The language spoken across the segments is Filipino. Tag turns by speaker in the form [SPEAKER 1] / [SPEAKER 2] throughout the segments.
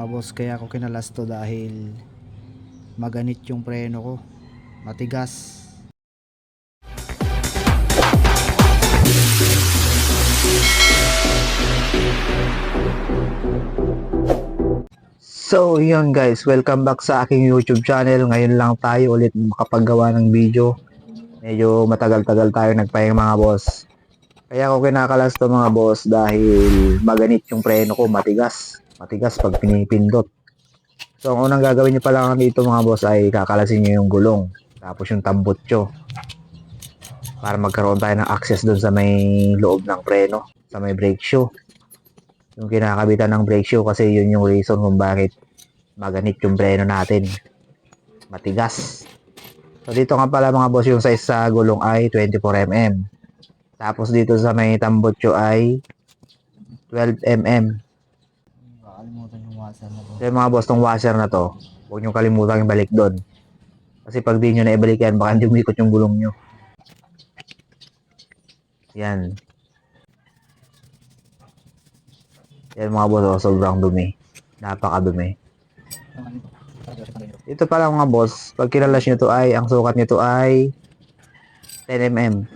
[SPEAKER 1] mga boss, kaya ako kinalas to dahil maganit yung preno ko. Matigas. So, yun guys, welcome back sa aking YouTube channel. Ngayon lang tayo ulit makapaggawa ng video. Medyo matagal-tagal tayo nagpahinga mga boss. Kaya ako kinakalas to mga boss dahil maganit yung preno ko, matigas. Matigas pag pinipindot. So, ang unang gagawin nyo pa lang dito mga boss ay kakalasin nyo yung gulong. Tapos yung tambutso. Para magkaroon tayo ng access doon sa may loob ng preno. Sa may brake shoe. Yung kinakabitan ng brake shoe kasi yun yung reason kung bakit maganit yung preno natin. Matigas. So dito nga pala mga boss yung size sa gulong ay 24mm. Tapos dito sa may tambutso ay 12mm.
[SPEAKER 2] Yung washer na to.
[SPEAKER 1] Yung mga boss tong washer na to, huwag nyo kalimutan ibalik doon. Kasi pag di nyo na ibalik yan, baka hindi umikot yung gulong nyo. Yan. Yan mga boss, oh, sobrang dumi. Napakadumi. Ito pala mga boss, pag kinalas nyo to ay, ang sukat nyo to ay 10mm.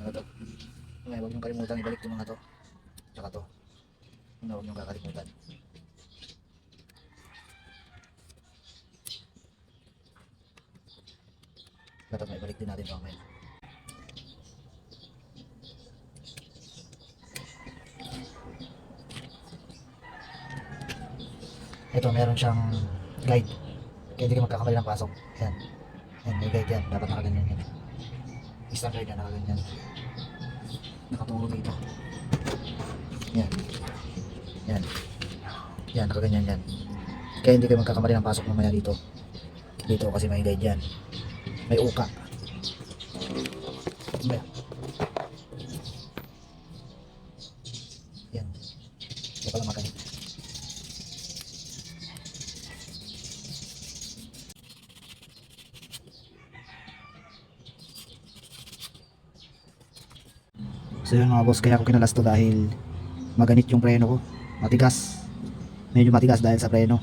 [SPEAKER 2] Ano to? Ngayon, huwag niyong kalimutan ibalik yung mga to. Tsaka to. Ano, huwag niyong kakalimutan. Dapat may ibalik din natin ito mamaya. Ito, meron siyang guide. Kaya hindi ka magkakamali ng pasok. Yan. Yan, may guide yan. Dapat nakaganyan yan. Standard na nakaganyan. Nakaturo dito. Yan. Yan. Yan, nakaganyan yan. Kaya hindi kayo magkakamali ng pasok mamaya dito. Dito kasi may guide yan. May uka. Mamaya. Yan. Ito pala makanik.
[SPEAKER 1] So yun mga boss, kaya ako kinalas dahil maganit yung preno ko. Matigas. Medyo matigas dahil sa preno.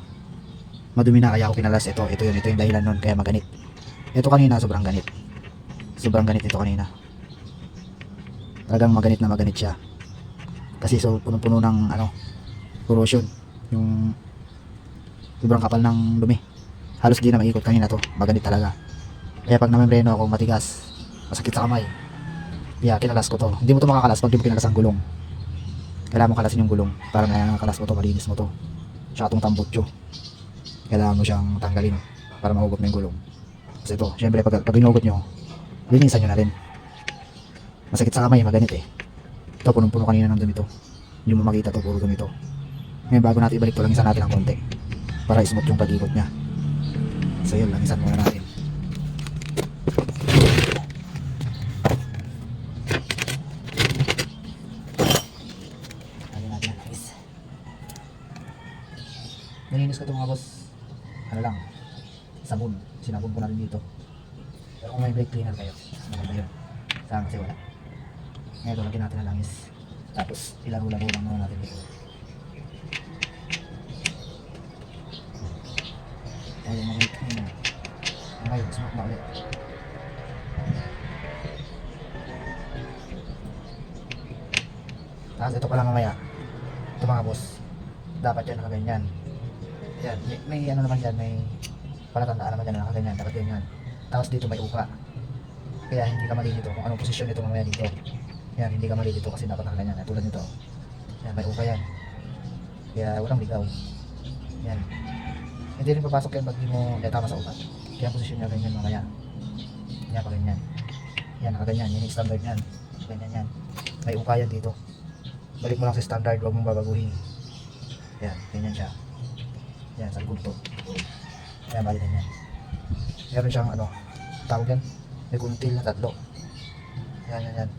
[SPEAKER 1] Madumi na kaya ako kinalas. Ito, ito yun, ito yung dahilan nun kaya maganit. Ito kanina sobrang ganit. Sobrang ganit ito kanina. Talagang maganit na maganit siya. Kasi so punong-puno ng ano, corrosion. Yung sobrang kapal ng dumi. Halos di na maikot kanina to. Maganit talaga. Kaya pag namembreno ako matigas, masakit sa kamay. Yeah, kinalas ko to. Hindi mo to makakalas pag di mo kinalas ang gulong. Kailangan mo kalasin yung gulong para nakakalas mo to, malinis mo to. Tsaka itong tambutso. Kailangan mo siyang tanggalin para mahugot mo yung gulong. Kasi ito, syempre pag, pag hinugot nyo, linisan nyo na rin. Masakit sa kamay, maganit eh. Ito, punong-puno kanina ng dumi to. Hindi mo makita to, puro dumi. Ngayon, bago natin ibalik to, langisan natin ng konti. Para smooth yung pag-ikot niya. So yun, langisan muna natin. Nalinis ko ito mga boss. Ano lang, sabon. Sinabon ko na rin dito. Pero kung may brake cleaner kayo, maganda yun. Saan kasi wala. Ngayon lagyan natin ang langis. Tapos, ilaro-laro lang muna natin dito. Tayo mag-brake cleaner. Ngayon, smoke na ulit. Tapos ito pala mamaya. Ito mga boss. Dapat yan nakaganyan. Yan. May, may ano naman dyan. May palatandaan naman dyan na nakaganyan. Dapat ganyan. Tapos dito may uka. Kaya hindi ka mali dito. Kung anong posisyon nito mamaya dito. Yan. Hindi ka mali dito kasi dapat nakaganyan. Tulad nito. Yan. May uka yan. Kaya walang ligaw. Yan. Hindi rin papasok yan pag di mo eh, tama sa uka. Kaya posisyon niya ganyan mamaya. Yan pa ganyan. Yan. Nakaganyan. Yan yung standard yan. Ganyan yan. May uka yan dito balik mo lang sa standard, huwag mong babaguhin. Yan, ganyan siya. Yan, sa gunto. Yan, bali yan. Meron siyang ano, tawag yan, may kuntil na tatlo. Yan, yan, yan.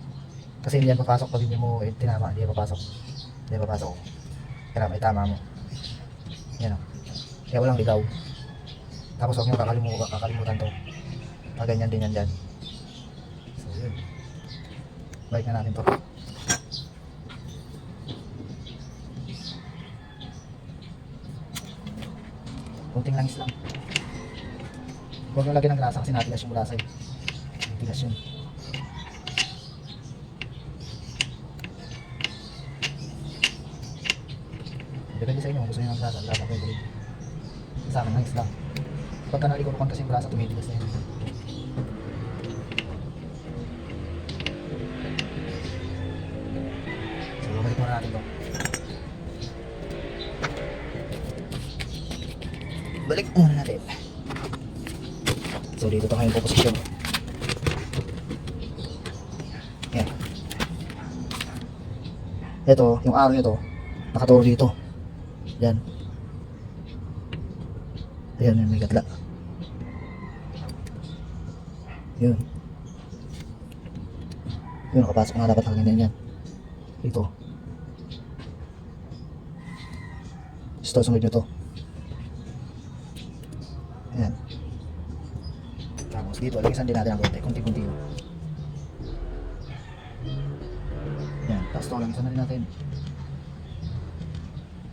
[SPEAKER 1] Kasi hindi yan papasok pag hindi mo eh, tinama, hindi yan papasok. Hindi yan papasok. Kaya may tama mo. Yan o. Kaya walang ligaw. Tapos huwag nyo kakalimutan, kakalimutan to. Nakaganyan din yan dyan. So, yun. Balik na natin to. Kunting langis lang. Huwag mo lagyan ng grasa kasi natigas yung grasa eh. Natigas yun. Depende sa inyo kung gusto nyo ng grasa. Grasa pwede. Sa akin, langis lang. Pagka nalikurukan kasi yung grasa, tumitigas na yun. So, dito to ngayon po posisyon. Yan. Ito, yung araw nito, nakaturo dito. Yan. Ayan, may gatla. Yun. Yun, nakapasok na dapat nakaganyan yan. Ito. Ito, sunod nyo to. Tapos dito, lagisan din natin ang konti. Kunti-kunti. Ayan. Tapos ito, lagisan na rin natin.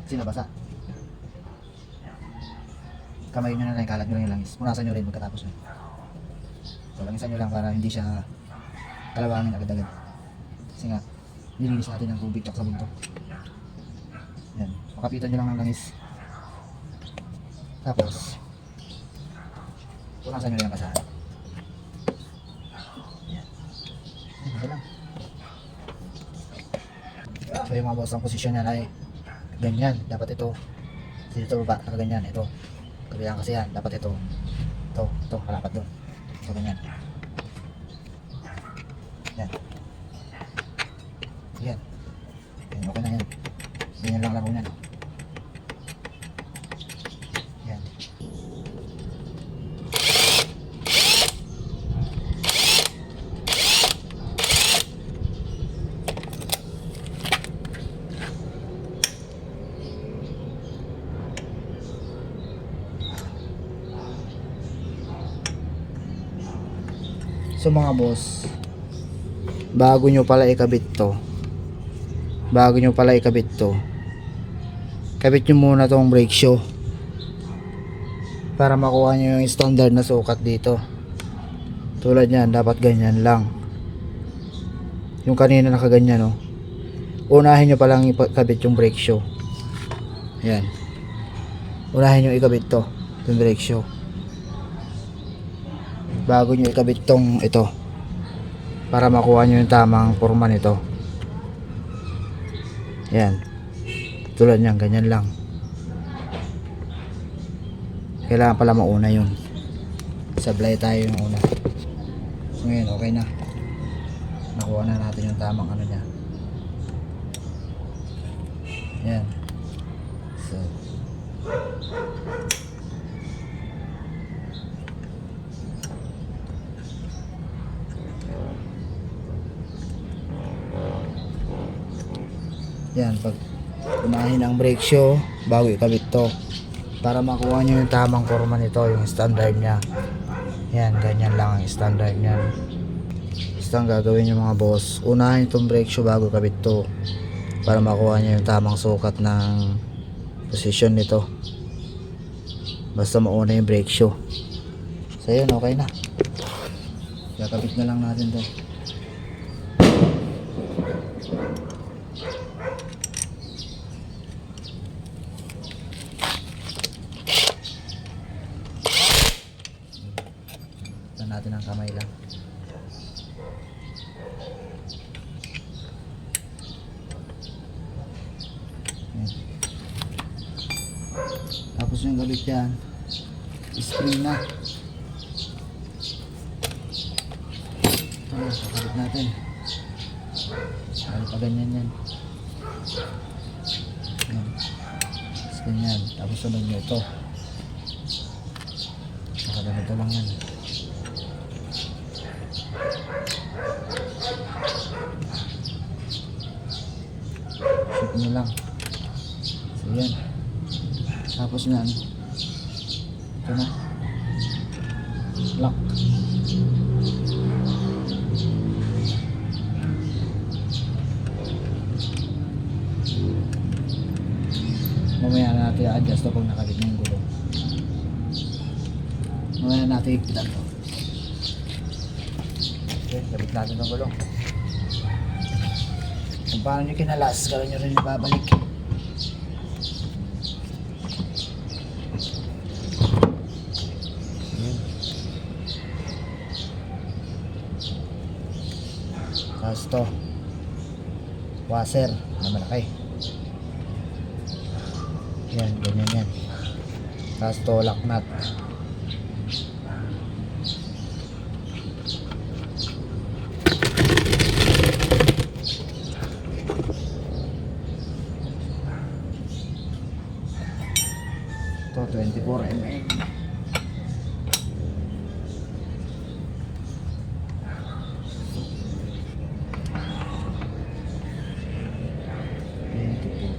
[SPEAKER 1] Sinabasa. Kamay nyo na lang, kalat nyo lang yung langis. Punasan nyo rin pagkatapos nyo. So, langisan nyo lang para hindi siya kalawangin agad-agad. Kasi nga, nilinis natin ng tubig tsaka sabon to. Yan. Makapitan nyo lang ng langis. Tapos, punasan nyo lang yung basahan. Yan. Yan, ito lang. So, yung mga boss, ang posisyon niyan ay ganyan. Dapat ito. Dito baba, nakaganyan. Ito. Kabilang kasi yan. Dapat ito. Ito. Ito. Malapat doon. Ito ganyan. Yan. Yan. Okay na yan. Ganyan lang yan. Yan. So mga boss, bago nyo pala ikabit to, bago nyo pala ikabit to, kabit nyo muna tong brake shoe para makuha nyo yung standard na sukat dito. Tulad yan, dapat ganyan lang. Yung kanina nakaganyan, no. Unahin nyo palang ikabit yung brake shoe. Ayan. Unahin nyo ikabit to, yung brake shoe bago nyo ikabit tong ito. Para makuha nyo yung tamang forma nito. Yan. Tulad nyan ganyan lang. Kailangan pala mauna yun. Sablay tayo yung una. Ngayon okay na. Nakuha na natin yung tamang ano nya yan so Yan, pag unahin ang brake shoe, bago ikabit to. Para makuha nyo yung tamang forma nito, yung standard niya. Yan, ganyan lang ang standard niyan. Basta gagawin nyo mga boss, unahin itong brake shoe bago ikabit to. Para makuha nyo yung tamang sukat ng position nito. Basta mauna yung brake shoe. So yun, okay na. Kakabit na lang natin to. Ito natin ang kamay lang. Yan. Galit yan, spring na. Ito na, kakalit natin. Pa ganyan yan. Yan. Tapos ganyan. Tapos sunod nyo ito. Saka ganito lang yan. Shoot nyo lang. So yan. Tapos yan. Ito na. Lock. Mamaya na natin i-adjust to pag nakabit na yung gulong. Mamaya na natin ipitan to. Okay, sabit natin ng gulong. Kung paano nyo kinalas, kaya nyo rin ibabalik. Okay. To, washer na malaki. Yan, ganyan yan. Tapos to, lock nut. To 24 mm. Mm.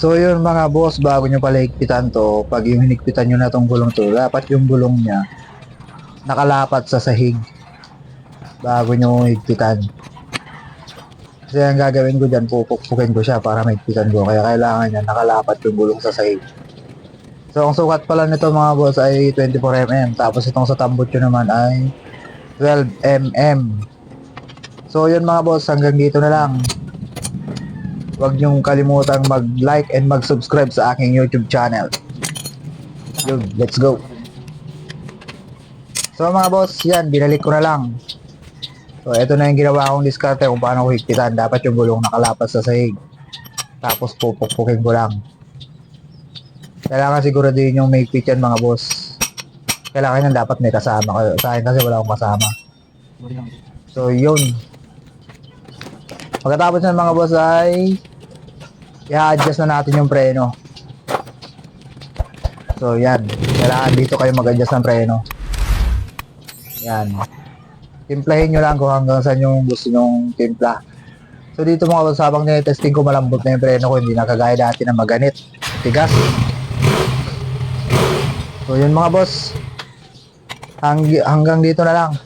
[SPEAKER 3] So yun mga boss, bago nyo pala higpitan to, pag yung hinigpitan nyo na tong gulong to, dapat yung gulong niya nakalapat sa sahig bago nyo higpitan. Kasi ang gagawin ko dyan, pupukpukin ko siya para mahigpitan ko. Kaya kailangan niya nakalapat yung gulong sa sahig. So ang sukat pala nito mga boss ay 24mm. Tapos itong sa tambot nyo naman ay 12mm. So yun mga boss, hanggang dito na lang. Huwag niyong kalimutang mag-like and mag-subscribe sa aking YouTube channel. Yun, let's go. So mga boss, yan, binalik ko na lang. So ito na yung ginawa kong diskarte kung paano ko higpitan. Dapat yung gulong nakalapat sa sahig. Tapos pupukpukin ko lang. Kailangan siguraduhin yung may higpit yan mga boss. Kailangan yan dapat may kasama kayo. Sa akin kasi wala akong kasama. So, yun. Pagkatapos ng mga boss ay i-adjust na natin yung preno. So, yan. Kailangan dito kayo mag-adjust ng preno. Yan. Timplahin nyo lang kung hanggang saan yung gusto nyong timpla. So, dito mga boss, habang nire-testing ko malambot na yung preno ko, hindi na kagaya dati na maganit. Tigas. So, yun mga boss. Hang, hanggang dito na lang.